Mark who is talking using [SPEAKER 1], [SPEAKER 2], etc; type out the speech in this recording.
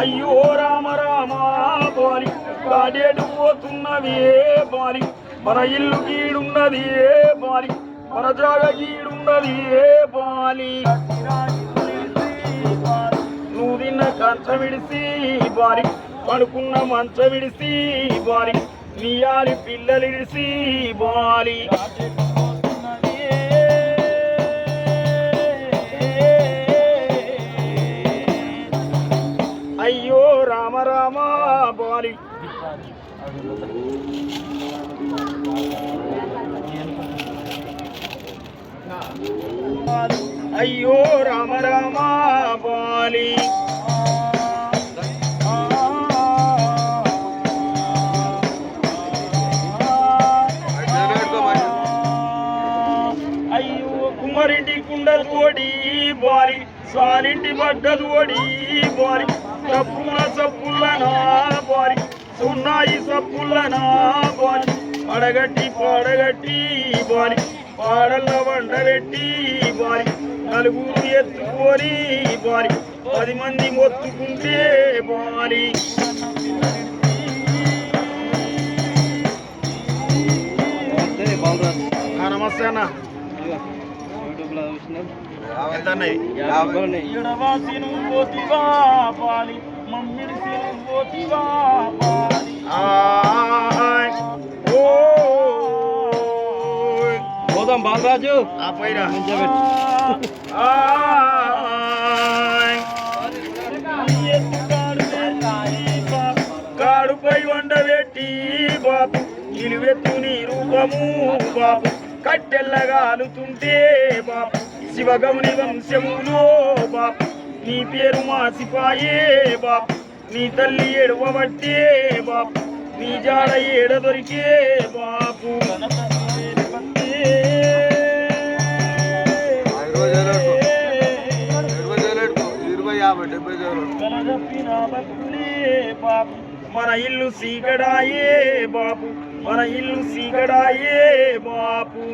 [SPEAKER 1] అయ్యో రామ రామ బాలి కాడేడు పోతున్నది ఏ బాలి? మన ఇల్లు గీడున్నది ఏ బాలి? మన జాగ గీడున్నది ఏ బాలి? నువ్వు తిన్న కంచ విడిసి బాలి పడుకున్న మంచ విడిసి బాలి నీయాలి పిల్లలు విడిసి బాలి. రామ బాలి అయ్యో రామ రామ బాలి అయ్యో కుమ్మరింటి కుండలు ఓడి బారి సారింటి బడ్డలు ఓడి బారి సప్పుల సప్పుల నా బారి సున్నాయి సప్పుల నా బారి అడగట్టి పాడగట్టి బారి పాడల వండబెట్టి బారి నలుగురు ఎత్తుకోరి బారి పది మంది మొత్తుకుంటే బారి. నమస్తే అన్న.
[SPEAKER 2] పోదాం బాలరాజు
[SPEAKER 1] ఆ పైరా కాడుపై వండబెట్టి బాపు నిలువెత్తు నీ రూపము కట్టెల్లగా అలుతుంటే బాపు. శివగముని వంశములో బాపు. నీ పేరు మాసిపాయే బాపు. నీ తల్లి ఏడవబట్టే బాపు. నీ జాడ ఏడ దొరికే బాపు. బాపు మన ఇల్లు సీకడాయే బాపు. మన ఇల్లు సీకడాయే బాపు